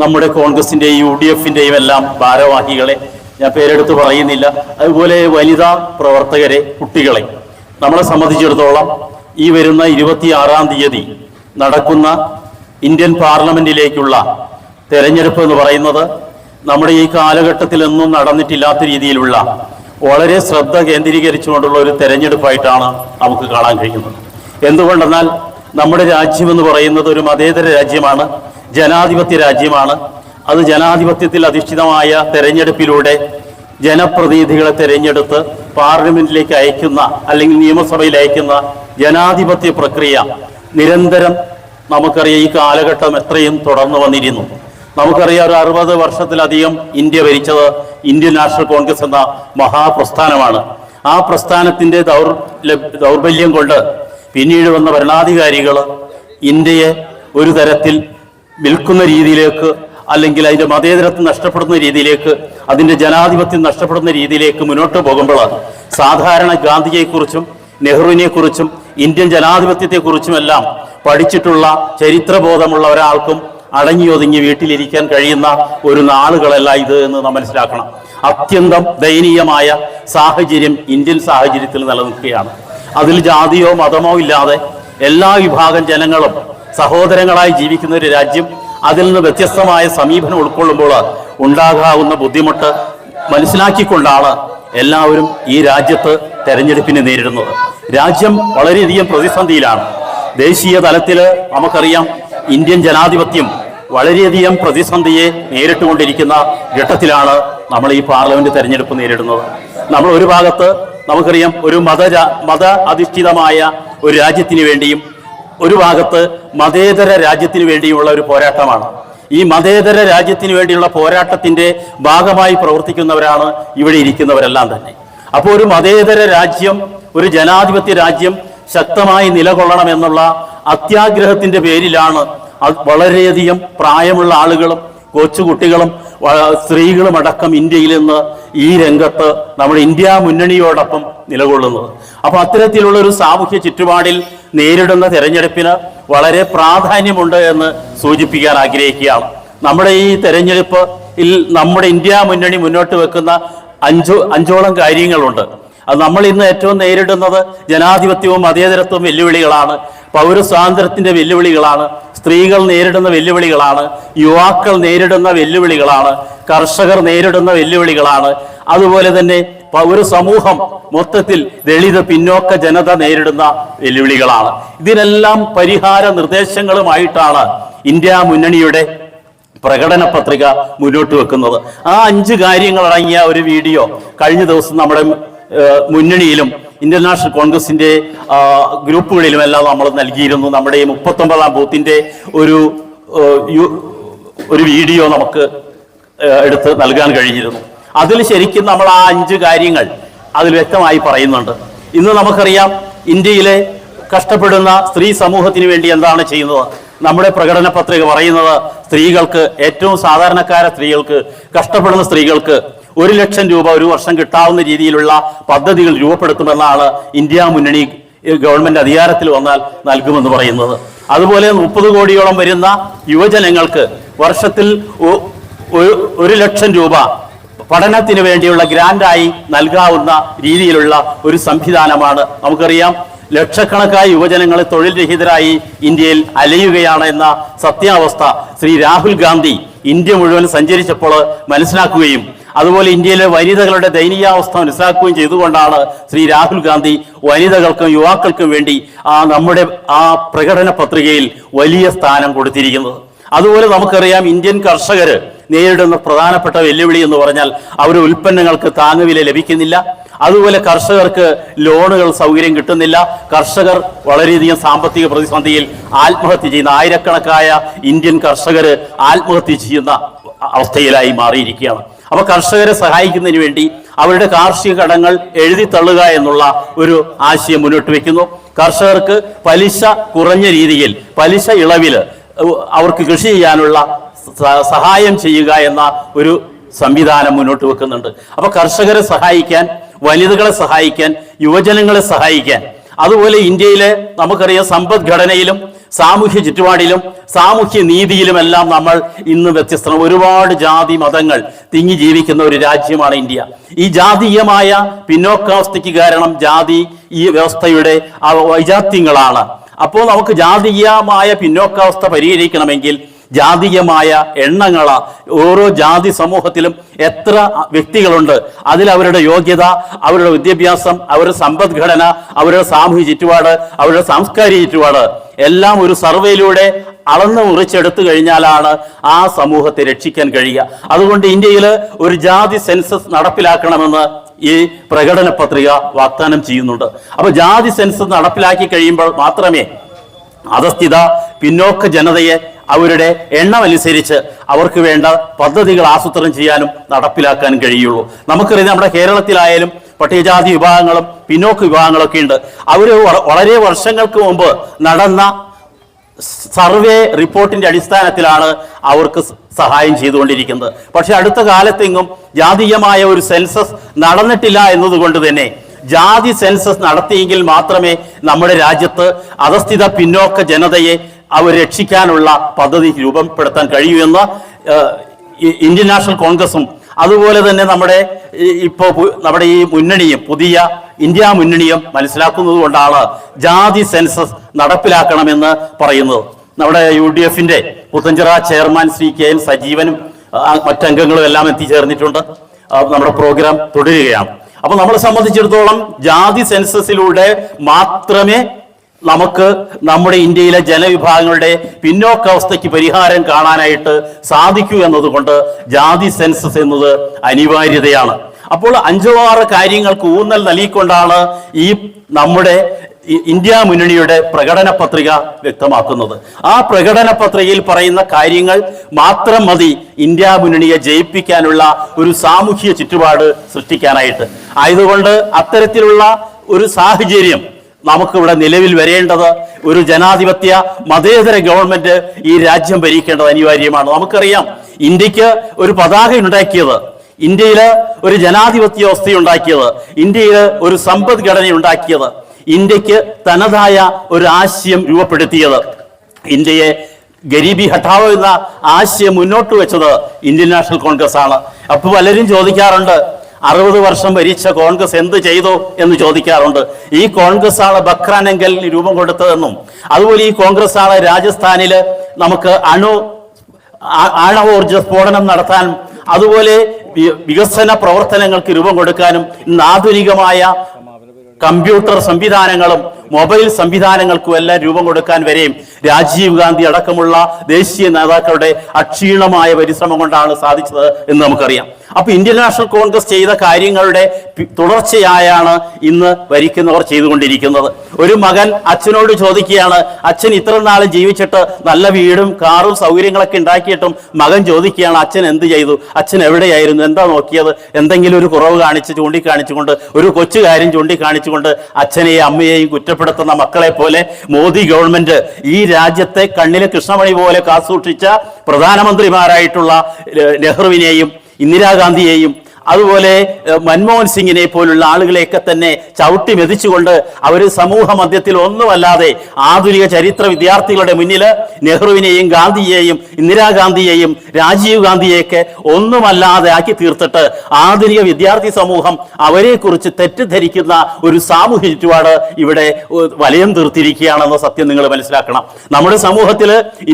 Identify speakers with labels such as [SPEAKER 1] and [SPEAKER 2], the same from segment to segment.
[SPEAKER 1] നമ്മുടെ കോൺഗ്രസിന്റെയും U D എഫിന്റെയും എല്ലാം ഭാരവാഹികളെ ഞാൻ പേരെടുത്ത് പറയുന്നില്ല. അതുപോലെ വനിതാ പ്രവർത്തകരെ കുട്ടികളെ നമ്മളെ സംബന്ധിച്ചിടത്തോളം ഈ വരുന്ന ഇരുപത്തിയാറാം തീയതി നടക്കുന്ന ഇന്ത്യൻ പാർലമെന്റിലേക്കുള്ള തെരഞ്ഞെടുപ്പ് എന്ന് പറയുന്നത് നമ്മുടെ ഈ കാലഘട്ടത്തിൽ കാലഘട്ടത്തിലൊന്നും നടന്നിട്ടില്ലാത്ത രീതിയിലുള്ള വളരെ ശ്രദ്ധ കേന്ദ്രീകരിച്ചുകൊണ്ടുള്ള ഒരു തെരഞ്ഞെടുപ്പായിട്ടാണ് നമുക്ക് കാണാൻ കഴിയുന്നത്. എന്തുകൊണ്ടെന്നാൽ നമ്മുടെ രാജ്യം എന്ന് പറയുന്നത് ഒരു മതേതര രാജ്യമാണ്. ജനാധിപത്യ രാജ്യമാണ്. അത് ജനാധിപത്യത്തിൽ അധിഷ്ഠിതമായ തെരഞ്ഞെടുപ്പിലൂടെ ജനപ്രതിനിധികളെ തെരഞ്ഞെടുത്ത് പാർലമെന്റിലേക്ക് അയക്കുന്ന അല്ലെങ്കിൽ നിയമസഭയിൽ അയക്കുന്ന ജനാധിപത്യ പ്രക്രിയ നിരന്തരം നമുക്കറിയാം ഈ കാലഘട്ടം എത്രയും തുടർന്നു വന്നിരുന്നു. നമുക്കറിയാം ഒരു അറുപത് വർഷത്തിലധികം ഇന്ത്യ ഭരിച്ചത് ഇന്ത്യൻ നാഷണൽ കോൺഗ്രസ് എന്ന മഹാപ്രസ്ഥാനമാണ്. ആ പ്രസ്ഥാനത്തിന്റെ ദൗർ ദൗർബല്യം കൊണ്ട് പിന്നീട് വന്ന ഭരണാധികാരികൾ ഇന്ത്യയെ ഒരു തരത്തിൽ വിൽക്കുന്ന രീതിയിലേക്ക് അല്ലെങ്കിൽ അതിന്റെ മതേതരത്വം നഷ്ടപ്പെടുന്ന രീതിയിലേക്ക് അതിന്റെ ജനാധിപത്യം നഷ്ടപ്പെടുന്ന രീതിയിലേക്ക് മുന്നോട്ട് പോകുമ്പോൾ സാധാരണ ഗാന്ധിജിയെക്കുറിച്ചും നെഹ്റുവിനെക്കുറിച്ചും ഇന്ത്യൻ ജനാധിപത്യത്തെക്കുറിച്ചുമെല്ലാം പഠിച്ചിട്ടുള്ള ചരിത്രബോധമുള്ള ഒരാൾക്കും അടങ്ങി ഒതുങ്ങി വീട്ടിലിരിക്കാൻ കഴിയുന്ന ഒരു നാളുകളല്ല ഇത് എന്ന് നാം മനസ്സിലാക്കണം. അത്യന്തം ദയനീയമായ സാഹചര്യം ഇന്ത്യൻ സാഹചര്യത്തിൽ നിലനിൽക്കുകയാണ്. അതിൽ ജാതിയോ മതമോ ഇല്ലാതെ എല്ലാ വിഭാഗം ജനങ്ങളും സഹോദരങ്ങളായി ജീവിക്കുന്ന ഒരു രാജ്യം അതിൽ നിന്ന് വ്യത്യസ്തമായ സമീപനം ഉൾക്കൊള്ളുമ്പോൾ ഉണ്ടാകാവുന്ന ബുദ്ധിമുട്ട് മനസ്സിലാക്കിക്കൊണ്ടാണ് എല്ലാവരും ഈ രാജ്യത്ത് തെരഞ്ഞെടുപ്പിനെ നേരിടുന്നത്. രാജ്യം വളരെയധികം പ്രതിസന്ധിയിലാണ്. ദേശീയ തലത്തിൽ നമുക്കറിയാം ഇന്ത്യൻ ജനാധിപത്യം വളരെയധികം പ്രതിസന്ധിയെ നേരിട്ടുകൊണ്ടിരിക്കുന്ന ഘട്ടത്തിലാണ് നമ്മൾ ഈ പാർലമെന്റ് തെരഞ്ഞെടുപ്പ് നേരിടുന്നത്. നമ്മൾ ഒരു ഭാഗത്ത് നമുക്കറിയാം ഒരു മത മത അധിഷ്ഠിതമായ ഒരു രാജ്യത്തിന് വേണ്ടിയും ഒരു ഭാഗത്ത് മതേതര രാജ്യത്തിന് വേണ്ടിയുള്ള ഒരു പോരാട്ടമാണ്. ഈ മതേതര രാജ്യത്തിന് വേണ്ടിയുള്ള പോരാട്ടത്തിന്റെ ഭാഗമായി പ്രവർത്തിക്കുന്നവരാണ് ഇവിടെ ഇരിക്കുന്നവരെല്ലാം തന്നെ. അപ്പോൾ ഒരു മതേതര രാജ്യം ഒരു ജനാധിപത്യ രാജ്യം ശക്തമായി നിലകൊള്ളണം എന്നുള്ള അത്യാഗ്രഹത്തിന്റെ പേരിലാണ് വളരെയധികം പ്രായമുള്ള ആളുകളും കൊച്ചുകുട്ടികളും വ- സ്ത്രീകളും അടക്കം ഇന്ത്യയിൽ നിന്ന് ഈ രംഗത്ത് നമ്മുടെ ഇന്ത്യ മുന്നണിയോടൊപ്പം നിലകൊള്ളുന്നത്. അപ്പൊ അത്തരത്തിലുള്ള ഒരു സാമൂഹ്യ ചുറ്റുപാടിൽ നേരിടുന്ന തെരഞ്ഞെടുപ്പിന് വളരെ പ്രാധാന്യമുണ്ട് എന്ന് സൂചിപ്പിക്കാൻ ആഗ്രഹിക്കുകയാണ്. നമ്മുടെ ഈ തെരഞ്ഞെടുപ്പ് നമ്മുടെ ഇന്ത്യ മുന്നണി മുന്നോട്ട് വെക്കുന്ന അഞ്ചു അഞ്ചോളം കാര്യങ്ങളുണ്ട്. അത് നമ്മൾ ഇന്ന് ഏറ്റവും നേരിടുന്നത് ജനാധിപത്യവും മതേതരത്വവും വെല്ലുവിളികളാണ്. പൗരസ്വാതന്ത്ര്യത്തിന്റെ വെല്ലുവിളികളാണ്. സ്ത്രീകൾ നേരിടുന്ന വെല്ലുവിളികളാണ് യുവാക്കൾ നേരിടുന്ന വെല്ലുവിളികളാണ് കർഷകർ നേരിടുന്ന വെല്ലുവിളികളാണ്. അതുപോലെ തന്നെ ഒരു സമൂഹം മൊത്തത്തിൽ ദളിത് പിന്നോക്ക ജനത നേരിടുന്ന വെല്ലുവിളികളാണ്. ഇതിനെല്ലാം പരിഹാര നിർദ്ദേശങ്ങളുമായിട്ടാണ് ഇന്ത്യ മുന്നണിയുടെ പ്രകടന പത്രിക മുന്നോട്ട് വെക്കുന്നത്. ആ അഞ്ച് കാര്യങ്ങൾ അടങ്ങിയ ഒരു വീഡിയോ കഴിഞ്ഞ ദിവസം നമ്മുടെ മുന്നണിയിലും ഇന്ത്യൻ നാഷണൽ കോൺഗ്രസിന്റെ ആ, ഗ്രൂപ്പുകളിലും എല്ലാം നമ്മൾ നൽകിയിരുന്നു. നമ്മുടെ ഈ മുപ്പത്തൊമ്പതാം ബൂത്തിന്റെ ഒരു ഒരു വീഡിയോ നമുക്ക് എടുത്ത് നൽകാൻ കഴിഞ്ഞിരുന്നു. അതിൽ ശരിക്കും നമ്മൾ ആ അഞ്ച് കാര്യങ്ങൾ അതിൽ വ്യക്തമായി പറയുന്നുണ്ട്. ഇന്ന് നമുക്കറിയാം ഇന്ത്യയിലെ കഷ്ടപ്പെടുന്ന സ്ത്രീ സമൂഹത്തിന് വേണ്ടി എന്താണ് ചെയ്യുന്നത്? നമ്മുടെ പ്രകടന പത്രിക പറയുന്നത് സ്ത്രീകൾക്ക് ഏറ്റവും സാധാരണക്കാര സ്ത്രീകൾക്ക് കഷ്ടപ്പെടുന്ന സ്ത്രീകൾക്ക് ഒരു ലക്ഷം രൂപ ഒരു വർഷം കിട്ടാവുന്ന രീതിയിലുള്ള പദ്ധതികൾ രൂപപ്പെടുത്തുമെന്നാണ് ഇന്ത്യ മുന്നണി ഗവൺമെന്റ് അധികാരത്തിൽ വന്നാൽ നൽകുമെന്ന് പറയുന്നത്. അതുപോലെ മുപ്പത് കോടിയോളം വരുന്ന യുവജനങ്ങൾക്ക് വർഷത്തിൽ ഒരു- ലക്ഷം രൂപ പഠനത്തിന് വേണ്ടിയുള്ള ഗ്രാൻഡായി നൽകാവുന്ന രീതിയിലുള്ള ഒരു സംവിധാനമാണ് നമുക്കറിയാം. ലക്ഷക്കണക്കായ യുവജനങ്ങൾ തൊഴിൽ രഹിതരായി ഇന്ത്യയിൽ അലയുകയാണ് എന്ന സത്യാവസ്ഥ ശ്രീ രാഹുൽ ഗാന്ധി ഇന്ത്യ മുഴുവൻ സഞ്ചരിച്ചപ്പോൾ മനസ്സിലാക്കുകയും അതുപോലെ ഇന്ത്യയിലെ വനിതകളുടെ ദയനീയാവസ്ഥ മനസ്സിലാക്കുകയും ചെയ്തുകൊണ്ടാണ് ശ്രീ രാഹുൽ ഗാന്ധി വനിതകൾക്കും യുവാക്കൾക്കും വേണ്ടി ആ നമ്മുടെ ആ പ്രകടന പത്രികയിൽ വലിയ സ്ഥാനം കൊടുത്തിരിക്കുന്നത്. അതുപോലെ നമുക്കറിയാം ഇന്ത്യൻ കർഷകർ നേരിടുന്ന പ്രധാനപ്പെട്ട വെല്ലുവിളി എന്ന് പറഞ്ഞാൽ അവരുടെ ഉൽപ്പന്നങ്ങൾക്ക് താങ്ങുവില ലഭിക്കുന്നില്ല. അതുപോലെ കർഷകർക്ക് ലോണുകൾ സൗകര്യം കിട്ടുന്നില്ല. കർഷകർ വളരെയധികം സാമ്പത്തിക പ്രതിസന്ധിയിൽ ആത്മഹത്യ ചെയ്യുന്ന ആയിരക്കണക്കായ ഇന്ത്യൻ കർഷകർ ആത്മഹത്യ ചെയ്യുന്ന അവസ്ഥയിലായി മാറിയിരിക്കുകയാണ്. അപ്പൊ കർഷകരെ സഹായിക്കുന്നതിന് വേണ്ടി അവരുടെ കാർഷിക കടങ്ങൾ എഴുതി തള്ളുക എന്നുള്ള ഒരു ആശയം മുന്നോട്ട് വെക്കുന്നു. കർഷകർക്ക് പലിശ കുറഞ്ഞ രീതിയിൽ പലിശ ഇളവിൽ അവർക്ക് കൃഷി ചെയ്യാനുള്ള സഹായം ചെയ്യുക എന്ന ഒരു സംവിധാനം മുന്നോട്ട് വെക്കുന്നുണ്ട്. അപ്പോൾ കർഷകരെ സഹായിക്കാൻ വനിതകളെ സഹായിക്കാൻ യുവജനങ്ങളെ സഹായിക്കാൻ അതുപോലെ ഇന്ത്യയിലെ നമുക്കറിയാം സമ്പദ്ഘടനയിലും സാമൂഹ്യ ചുറ്റുപാടിലും സാമൂഹ്യ നീതിയിലുമെല്ലാം നമ്മൾ ഇന്ന് വ്യത്യസ്തം. ഒരുപാട് ജാതി മതങ്ങൾ തിങ്ങി ജീവിക്കുന്ന ഒരു രാജ്യമാണ് ഇന്ത്യ. ഈ ജാതീയമായ പിന്നോക്കാവസ്ഥയ്ക്ക് കാരണം ജാതി ഈ വ്യവസ്ഥയുടെ വൈജാത്യങ്ങളാണ്. അപ്പോൾ നമുക്ക് ജാതീയമായ പിന്നോക്കാവസ്ഥ പരിഹരിക്കണമെങ്കിൽ ജാതീയമായ എണ്ണങ്ങള ഓരോ ജാതി സമൂഹത്തിലും എത്ര വ്യക്തികളുണ്ട് അതിൽ അവരുടെ യോഗ്യത അവരുടെ വിദ്യാഭ്യാസം അവരുടെ സമ്പദ്ഘടന അവരുടെ സാമൂഹ്യ ചുറ്റുപാട് അവരുടെ സാംസ്കാരിക ചുറ്റുപാട് എല്ലാം ഒരു സർവേയിലൂടെ അളന്ന് മുറിച്ചെടുത്തു കഴിഞ്ഞാലാണ് ആ സമൂഹത്തെ രക്ഷിക്കാൻ കഴിയുക. അതുകൊണ്ട് ഇന്ത്യയിൽ ഒരു ജാതി സെൻസസ് നടപ്പിലാക്കണമെന്ന് ഈ പ്രകടന പത്രിക വാഗ്ദാനം ചെയ്യുന്നുണ്ട്. അപ്പൊ ജാതി സെൻസസ് നടപ്പിലാക്കി കഴിയുമ്പോൾ മാത്രമേ അധസ്ഥിത പിന്നോക്ക ജനതയെ അവരുടെ എണ്ണമനുസരിച്ച് അവർക്ക് വേണ്ട പദ്ധതികൾ ആസൂത്രണം ചെയ്യാനും നടപ്പിലാക്കാനും കഴിയുള്ളൂ. നമുക്കറിയാം നമ്മുടെ കേരളത്തിലായാലും പട്ടികജാതി വിഭാഗങ്ങളും പിന്നോക്ക വിഭാഗങ്ങളൊക്കെ ഉണ്ട്. അവർ വളരെ വർഷങ്ങൾക്ക് മുമ്പ് നടന്ന സർവേ റിപ്പോർട്ടിന്റെ അടിസ്ഥാനത്തിലാണ് അവർക്ക് സഹായം ചെയ്തുകൊണ്ടിരിക്കുന്നത്. പക്ഷെ അടുത്ത കാലത്തെങ്ങും ജാതീയമായ ഒരു സെൻസസ് നടന്നിട്ടില്ല എന്നതുകൊണ്ട് തന്നെ ജാതി സെൻസസ് നടത്തിയെങ്കിൽ മാത്രമേ നമ്മുടെ രാജ്യത്ത് അധസ്ഥിത പിന്നോക്ക ജനതയെ അവർ രക്ഷിക്കാനുള്ള പദ്ധതി രൂപപ്പെടുത്താൻ കഴിയുമെന്ന് ഇന്ത്യൻ നാഷണൽ കോൺഗ്രസും അതുപോലെ തന്നെ നമ്മുടെ ഇപ്പോൾ ഇപ്പോ നമ്മുടെ ഈ മുന്നണിയും പുതിയ ഇന്ത്യ മുന്നണിയും മനസ്സിലാക്കുന്നത് കൊണ്ടാണ് ജാതി സെൻസസ് നടപ്പിലാക്കണമെന്ന് പറയുന്നത്. നമ്മുടെ യു ഡി എഫിന്റെ Puthenchira chairman Sree K N സജീവനും മറ്റംഗങ്ങളും എല്ലാം എത്തിച്ചേർന്നിട്ടുണ്ട്. നമ്മുടെ പ്രോഗ്രാം തുടരുകയാണ്. അപ്പൊ നമ്മളെ സംബന്ധിച്ചിടത്തോളം ജാതി സെൻസസിലൂടെ മാത്രമേ നമുക്ക് നമ്മുടെ ഇന്ത്യയിലെ ജനവിഭാഗങ്ങളുടെ പിന്നോക്കാവസ്ഥയ്ക്ക് പരിഹാരം കാണാനായിട്ട് സാധിക്കൂ എന്നതുകൊണ്ട് ജാതി സെൻസസ് എന്നത് അനിവാര്യതയാണ്. അപ്പോൾ അഞ്ചോ ആറ് കാര്യങ്ങൾക്ക് ഊന്നൽ നൽകിക്കൊണ്ടാണ് ഈ നമ്മുടെ ഇന്ത്യ മുന്നണിയുടെ പ്രകടന പത്രിക വ്യക്തമാക്കുന്നത്. ആ പ്രകടന പത്രികയിൽ പറയുന്ന കാര്യങ്ങൾ മാത്രം മതി ഇന്ത്യ മുന്നണിയെ ജയിപ്പിക്കാനുള്ള ഒരു സാമൂഹ്യ ചുറ്റുപാട് സൃഷ്ടിക്കാനായിട്ട്. ആയതുകൊണ്ട് അത്തരത്തിലുള്ള ഒരു സാഹചര്യം നമുക്കിവിടെ നിലവിൽ വരേണ്ടത് ഒരു ജനാധിപത്യ മതേതര ഗവൺമെന്റ് ഈ രാജ്യം ഭരിക്കേണ്ടത് അനിവാര്യമാണ്. നമുക്കറിയാം ഇന്ത്യയ്ക്ക് ഒരു പതാക ഉണ്ടാക്കിയത് ഇന്ത്യയിൽ ഒരു ജനാധിപത്യ വ്യവസ്ഥ ഉണ്ടാക്കിയത് ഇന്ത്യയിൽ ഒരു സമ്പദ്ഘടന ഉണ്ടാക്കിയത് ഇന്ത്യയ്ക്ക് തനതായ ഒരു ആശയം രൂപപ്പെടുത്തിയത്. ഇന്ത്യയെ ഗരീബി ഹഠാവോ എന്ന ആശയം മുന്നോട്ട് വെച്ചത് ഇന്ത്യൻ നാഷണൽ കോൺഗ്രസ് ആണ്. അപ്പൊ പലരും ചോദിക്കാറുണ്ട് അറുപത് വർഷം ഭരിച്ച കോൺഗ്രസ് എന്ത് ചെയ്തു എന്ന് ചോദിക്കാറുണ്ട്. ഈ കോൺഗ്രസ് ആണ് ബക്രാനെങ്കിൽ രൂപം കൊടുത്തതെന്നും അതുപോലെ ഈ കോൺഗ്രസ് ആണ് രാജസ്ഥാനിൽ നമുക്ക് അണു ആണവോർജ സ്ഫോടനം നടത്താൻ അതുപോലെ വികസന പ്രവർത്തനങ്ങൾക്ക് രൂപം കൊടുക്കാനും ഇന്ന് ആധുനികമായ കമ്പ്യൂട്ടർ സംവിധാനങ്ങളും മൊബൈൽ സംവിധാനങ്ങൾക്കും എല്ലാം രൂപം കൊടുക്കാൻ വരെയും രാജീവ് ഗാന്ധി അടക്കമുള്ള ദേശീയ നേതാക്കളുടെ അക്ഷീണമായ പരിശ്രമം കൊണ്ടാണ് സാധിച്ചത് എന്ന് നമുക്കറിയാം. അപ്പൊ ഇന്ത്യൻ നാഷണൽ കോൺഗ്രസ് ചെയ്ത കാര്യങ്ങളുടെ തുടർച്ചയായാണ് ഇന്ന് ഭരിക്കുന്നവർ ചെയ്തുകൊണ്ടിരിക്കുന്നത്. ഒരു മകൻ അച്ഛനോട് ചോദിക്കുകയാണ് അച്ഛൻ ഇത്ര നാളും ജീവിച്ചിട്ട് നല്ല വീടും കാറും സൗകര്യങ്ങളൊക്കെ ഉണ്ടാക്കിയിട്ടും മകൻ ചോദിക്കുകയാണ് അച്ഛൻ എന്ത് ചെയ്തു? അച്ഛൻ എവിടെയായിരുന്നു? എന്താ നോക്കിയത്? എന്തെങ്കിലും ഒരു കുറവ് കാണിച്ച് ചൂണ്ടിക്കാണിച്ചുകൊണ്ട് ഒരു കൊച്ചു കാര്യം ചൂണ്ടിക്കാണിച്ചുകൊണ്ട് അച്ഛനെയും അമ്മയെയും കുറ്റപ്പെടുത്തുന്ന മക്കളെ പോലെ മോദി ഗവൺമെന്റ് ഈ രാജ്യത്തെ കണ്ണിലെ കൃഷ്ണമണി പോലെ കാസൂക്ഷിച്ച പ്രധാനമന്ത്രിമാരായിട്ടുള്ള നെഹ്റുവിനെയും ഇന്ദിരാഗാന്ധിയെയും അതുപോലെ മൻമോഹൻ സിംഗിനെ പോലുള്ള ആളുകളെയൊക്കെ തന്നെ ചവിട്ടി മെതിച്ചുകൊണ്ട് അവർ സമൂഹ മധ്യത്തിൽ ഒന്നുമല്ലാതെ ആധുനിക ചരിത്ര വിദ്യാർത്ഥികളുടെ മുന്നിൽ നെഹ്റുവിനെയും ഗാന്ധിയെയും ഇന്ദിരാഗാന്ധിയെയും രാജീവ് ഗാന്ധിയെയൊക്കെ ഒന്നുമല്ലാതെ ആക്കി തീർത്തിട്ട് ആധുനിക വിദ്യാർത്ഥി സമൂഹം അവരെക്കുറിച്ച് തെറ്റിദ്ധരിക്കുന്ന ഒരു സാമൂഹ്യ ചുറ്റുപാട് ഇവിടെ വലയം തീർത്തിരിക്കുകയാണെന്ന സത്യം നിങ്ങൾ മനസ്സിലാക്കണം. നമ്മുടെ സമൂഹത്തിൽ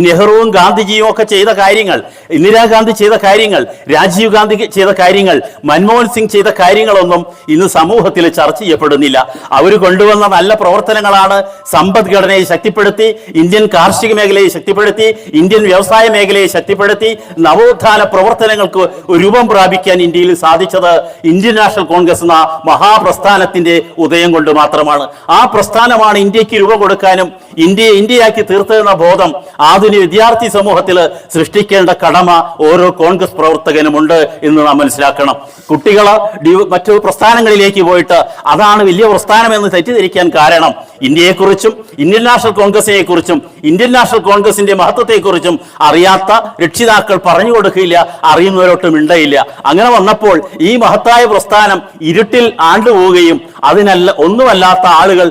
[SPEAKER 1] നെഹ്റുവും ഗാന്ധിജിയും ഒക്കെ ചെയ്ത കാര്യങ്ങൾ ഇന്ദിരാഗാന്ധി ചെയ്ത കാര്യങ്ങൾ രാജീവ് ഗാന്ധി ചെയ്ത കാര്യങ്ങൾ മൻമോഹൻ സിംഗ് ചെയ്ത കാര്യങ്ങളൊന്നും ഇന്ന് സമൂഹത്തിൽ ചർച്ച ചെയ്യപ്പെടുന്നില്ല. അവർ കൊണ്ടുവന്ന നല്ല പ്രവർത്തനങ്ങളാണ് സമ്പദ്ഘടനയെ ശക്തിപ്പെടുത്തി ഇന്ത്യൻ കാർഷിക മേഖലയെ ശക്തിപ്പെടുത്തി ഇന്ത്യൻ വ്യവസായ മേഖലയെ ശക്തിപ്പെടുത്തി നവോത്ഥാന പ്രവർത്തനങ്ങൾക്ക് രൂപം പ്രാപിക്കാൻ ഇന്ത്യയിൽ സാധിച്ചത് ഇന്ത്യൻ നാഷണൽ കോൺഗ്രസ് എന്ന മഹാപ്രസ്ഥാനത്തിന്റെ ഉദയം കൊണ്ട് മാത്രമാണ്. ആ പ്രസ്ഥാനമാണ് ഇന്ത്യയ്ക്ക് രൂപം കൊടുക്കാനും ഇന്ത്യയെ ഇന്ത്യയാക്കി തീർത്തതെന്ന ബോധം ആധുനിക വിദ്യാർത്ഥി സമൂഹത്തിൽ സൃഷ്ടിക്കേണ്ട കടമ ഓരോ കോൺഗ്രസ് പ്രവർത്തകനുമുണ്ട് എന്ന് നാം മനസ്സിലാക്കണം. കുട്ടികൾ മറ്റു പ്രസ്ഥാനങ്ങളിലേക്ക് പോയിട്ട് അതാണ് വലിയ പ്രസ്ഥാനം എന്ന് തെറ്റിദ്ധരിക്കാൻ കാരണം. ഇന്ത്യയെക്കുറിച്ചും ഇന്ത്യൻ നാഷണൽ കോൺഗ്രസിനെ കുറിച്ചും ഇന്ത്യൻ നാഷണൽ കോൺഗ്രസിന്റെ മഹത്വത്തെക്കുറിച്ചും അറിയാത്ത രക്ഷിതാക്കൾ പറഞ്ഞു കൊടുക്കില്ല അറിയുന്നവരോട്ടും ഇണ്ടയില്ല അങ്ങനെ വന്നപ്പോൾ ഈ മഹത്തായ പ്രസ്ഥാനം ഇരുട്ടിൽ ആണ്ടുപോവുകയും അതിനല്ല ഒന്നുമല്ലാത്ത ആളുകൾ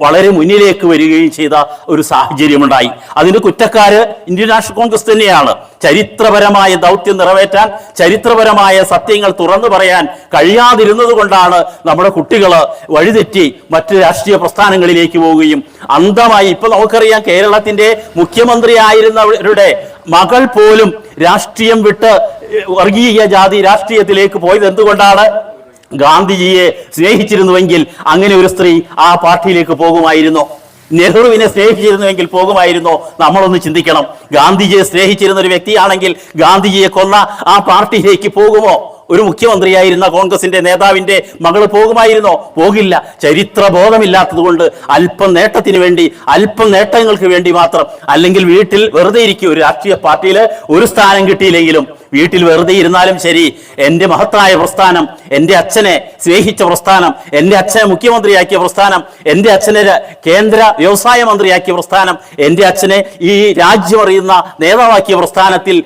[SPEAKER 1] വളരെ മുന്നിലേക്ക് വരികയും ചെയ്ത ഒരു സാഹചര്യമുണ്ടായി. അതിന് കുറ്റക്കാര് ഇന്ത്യൻ നാഷണൽ കോൺഗ്രസ് തന്നെയാണ്. ചരിത്രപരമായ ദൗത്യം നിറവേറ്റാൻ ചരിത്രപരമായ സത്യങ്ങൾ തുറന്നു പറയാൻ കഴിയാതിരുന്നത് കൊണ്ടാണ് നമ്മുടെ കുട്ടികൾ വഴിതെറ്റി മറ്റ് രാഷ്ട്രീയ പ്രസ്ഥാനങ്ങളിലേക്ക് പോവുകയും അന്ധമായി ഇപ്പൊ നമുക്കറിയാം കേരളത്തിന്റെ മുഖ്യമന്ത്രി ആയിരുന്നവരുടെ മകൾ പോലും രാഷ്ട്രീയം വിട്ട് വർഗീയ ജാതി രാഷ്ട്രീയത്തിലേക്ക് പോയത് എന്തുകൊണ്ടാണ് ഗാന്ധിജിയെ സ്നേഹിച്ചിരുന്നുവെങ്കിൽ അങ്ങനെ ഒരു സ്ത്രീ ആ പാർട്ടിയിലേക്ക് പോകുമായിരുന്നോ. നെഹ്റുവിനെ സ്നേഹിച്ചിരുന്നുവെങ്കിൽ പോകുമായിരുന്നോ. നമ്മളൊന്ന് ചിന്തിക്കണം. ഗാന്ധിജിയെ സ്നേഹിച്ചിരുന്ന ഒരു വ്യക്തിയാണെങ്കിൽ ഗാന്ധിജിയെ കൊന്ന ആ പാർട്ടിയിലേക്ക് പോകുമോ? ഒരു മുഖ്യമന്ത്രിയായിരുന്ന കോൺഗ്രസിന്റെ നേതാവിന്റെ മകൾ പോകുമായിരുന്നോ? പോകില്ല. ചരിത്ര ബോധമില്ലാത്തത് കൊണ്ട് അല്പം നേട്ടത്തിന് വേണ്ടി അല്പം നേട്ടങ്ങൾക്ക് വേണ്ടി മാത്രം അല്ലെങ്കിൽ വീട്ടിൽ വെറുതെ ഇരിക്കും ഒരു രാഷ്ട്രീയ പാർട്ടിയിൽ ഒരു സ്ഥാനം കിട്ടിയില്ലെങ്കിലും വീട്ടിൽ വെറുതെ ഇരുന്നാലും ശരി. എന്റെ മഹത്തായ പ്രസ്ഥാനം എന്റെ അച്ഛനെ സ്നേഹിച്ച പ്രസ്ഥാനം എന്റെ അച്ഛനെ മുഖ്യമന്ത്രിയാക്കിയ പ്രസ്ഥാനം എന്റെ അച്ഛനെ കേന്ദ്ര വ്യവസായ മന്ത്രിയാക്കിയ പ്രസ്ഥാനം എന്റെ അച്ഛനെ ഈ രാജ്യം അറിയുന്ന നേതാവാക്കിയ പ്രസ്ഥാനത്തിൽ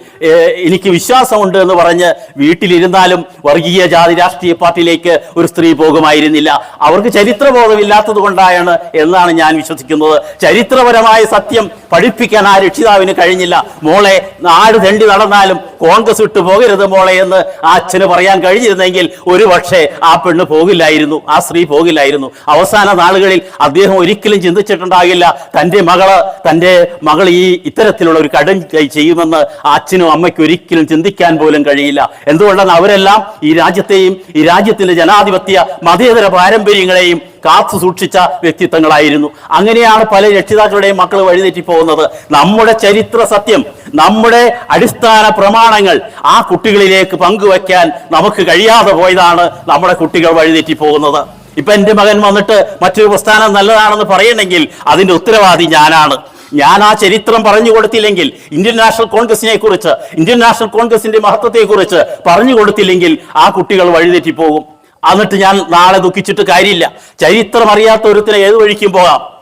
[SPEAKER 1] എനിക്ക് വിശ്വാസമുണ്ട് എന്ന് പറഞ്ഞ് വീട്ടിലിരുന്നാലും വർഗീയ ജാതി രാഷ്ട്രീയ പാർട്ടിയിലേക്ക് ഒരു സ്ത്രീ പോകുമായിരുന്നില്ല. അവർക്ക് ചരിത്രബോധമില്ലാത്തത് കൊണ്ടാണ് എന്നാണ് ഞാൻ വിശ്വസിക്കുന്നത്. ചരിത്രപരമായ സത്യം പഠിപ്പിക്കാൻ ആ രക്ഷിതാവിന് കഴിഞ്ഞില്ല. മോളെ നാട് തെണ്ടി നടന്നാലും കോൺഗ്രസ് വിട്ടു പോകരുത് മോളെ എന്ന് അച്ഛന് പറയാൻ കഴിഞ്ഞിരുന്നെങ്കിൽ ഒരു പക്ഷേ ആ പെണ്ണ് പോകില്ലായിരുന്നു ആ സ്ത്രീ പോകില്ലായിരുന്നു. അവസാന നാളുകളിൽ അദ്ദേഹം ഒരിക്കലും ചിന്തിച്ചിട്ടുണ്ടാകില്ല തന്റെ മകൾ തന്റെ മകൾ ഈ ഇത്തരത്തിലുള്ള ഒരു കടം ചെയ്യുമെന്ന് അച്ഛനും അമ്മയ്ക്കും ഒരിക്കലും ചിന്തിക്കാൻ പോലും കഴിയില്ല. എന്തുകൊണ്ടാണ് അവരെല്ലാം ഈ രാജ്യത്തെയും ഈ രാജ്യത്തിന്റെ ജനാധിപത്യ മതേതര പാരമ്പര്യങ്ങളെയും കാത്തു സൂക്ഷിച്ച വ്യക്തിത്വങ്ങളായിരുന്നു. അങ്ങനെയാണ് പല രക്ഷിതാക്കളുടെയും മക്കൾ വഴിതെറ്റി പോകുന്നത്. നമ്മുടെ ചരിത്ര സത്യം നമ്മുടെ അടിസ്ഥാന പ്രമാണങ്ങൾ ആ കുട്ടികളിലേക്ക് പങ്കുവയ്ക്കാൻ നമുക്ക് കഴിയാതെ പോയതാണ് നമ്മുടെ കുട്ടികൾ വഴിതെറ്റി പോകുന്നത് ഇപ്പൊ എന്റെ മകൻ വന്നിട്ട് മറ്റൊരു പ്രസ്ഥാനം നല്ലതാണെന്ന് പറയണമെങ്കിൽ അതിന്റെ ഉത്തരവാദി ഞാനാണ്. ഞാൻ ആ ചരിത്രം പറഞ്ഞു കൊടുത്തില്ലെങ്കിൽ ഇന്ത്യൻ നാഷണൽ കോൺഗ്രസിനെ കുറിച്ച് ഇന്ത്യൻ നാഷണൽ കോൺഗ്രസിന്റെ മഹത്വത്തെ കുറിച്ച് പറഞ്ഞു കൊടുത്തില്ലെങ്കിൽ ആ കുട്ടികൾ വഴിതെറ്റി പോകും എന്നിട്ട് ഞാൻ നാളെ ദുഃഖിച്ചിട്ട് കാര്യമില്ല. ചരിത്രം അറിയാത്ത ഒരുത്തിനെ ഏത് വഴിക്കും പോകാം?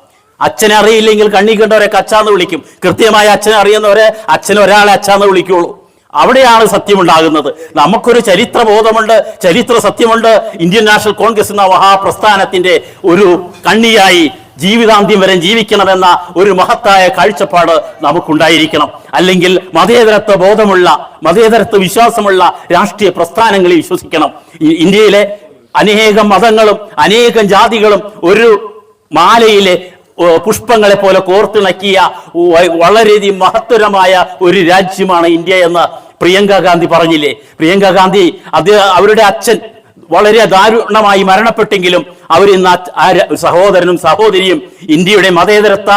[SPEAKER 1] അച്ഛനെ അറിയില്ലെങ്കിൽ കണ്ണി കണ്ടവരെ അച്ഛാന്ന് വിളിക്കും. കൃത്യമായി അച്ഛനെ അറിയുന്നവരെ അച്ഛൻ ഒരാളെ അച്ഛാന്ന് വിളിക്കുള്ളൂ. അവിടെയാണ് സത്യമുണ്ടാകുന്നത്. നമുക്കൊരു ചരിത്ര ബോധമുണ്ട് ചരിത്ര സത്യമുണ്ട്. ഇന്ത്യൻ നാഷണൽ കോൺഗ്രസ് എന്ന മഹാപ്രസ്ഥാനത്തിന്റെ ഒരു കണ്ണിയായി ജീവിതാന്ത്യം വരെ ജീവിക്കണമെന്ന ഒരു മഹത്തായ കാഴ്ചപ്പാട് നമുക്കുണ്ടായിരിക്കണം. അല്ലെങ്കിൽ മതേതരത്വ ബോധമുള്ള മതേതരത്വ വിശ്വാസമുള്ള രാഷ്ട്രീയ പ്രസ്ഥാനങ്ങളിൽ വിശ്വസിക്കണം. ഇന്ത്യയിലെ അനേകം മതങ്ങളും അനേകം ജാതികളും ഒരു മാലയിലെ പുഷ്പങ്ങളെ പോലെ കോർത്തിണക്കിയ വളരെയധികം മഹത്തരമായ ഒരു രാജ്യമാണ് ഇന്ത്യ എന്ന് പ്രിയങ്ക ഗാന്ധി പറഞ്ഞില്ലേ? പ്രിയങ്ക ഗാന്ധി അത് അവരുടെ അച്ഛൻ വളരെ ദാരുണമായി മരണപ്പെട്ടെങ്കിലും അവർ ഇന്ന് ആ- സഹോദരനും സഹോദരിയും ഇന്ത്യയുടെ മതേതരത്വ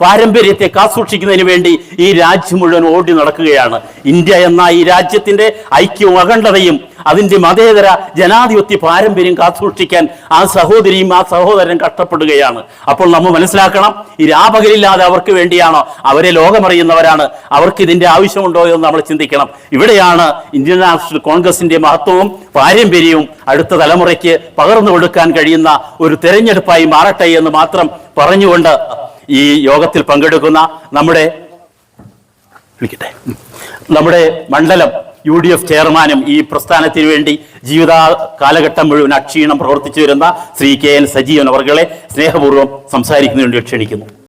[SPEAKER 1] പാരമ്പര്യത്തെ കാസൂക്ഷിക്കുന്നതിന് വേണ്ടി ഈ രാജ്യം മുഴുവൻ ഓടി നടക്കുകയാണ്. ഇന്ത്യ എന്ന ഈ രാജ്യത്തിന്റെ ഐക്യവും അഖണ്ഡതയും അതിന്റെ മതേതര ജനാധിപത്യ പാരമ്പര്യം കാത്തുസൂക്ഷിക്കാൻ ആ സഹോദരിയും ആ സഹോദരൻ കഷ്ടപ്പെടുകയാണ്. അപ്പോൾ നമ്മൾ മനസ്സിലാക്കണം ഈ രാപകലില്ലാതെ അവർക്ക് വേണ്ടിയാണോ അവരെ ലോകമറിയുന്നവരാണ് അവർക്ക് ഇതിന്റെ ആവശ്യമുണ്ടോ എന്ന് നമ്മൾ ചിന്തിക്കണം. ഇവിടെയാണ് ഇന്ത്യൻ നാഷണൽ കോൺഗ്രസിന്റെ മഹത്വവും പാരമ്പര്യവും അടുത്ത തലമുറയ്ക്ക് പകർന്നു കൊടുക്കാൻ കഴിയുന്ന ഒരു തെരഞ്ഞെടുപ്പായി മാറട്ടെ എന്ന് മാത്രം പറഞ്ഞുകൊണ്ട് ഈ യോഗത്തിൽ പങ്കെടുക്കുന്ന നമ്മുടെ വിളിക്കട്ടെ. നമ്മുടെ മണ്ഡലം യു ഡി എഫ് ചെയർമാനും ഈ പ്രസ്ഥാനത്തിന് വേണ്ടി ജീവിത കാലഘട്ടം മുഴുവൻ അക്ഷീണം പ്രവർത്തിച്ചു വരുന്ന ശ്രീ കെ എൻ സജീവൻ അവർകളെ സ്നേഹപൂർവം സംസാരിക്കുന്നതിന് വേണ്ടി ക്ഷണിക്കുന്നു.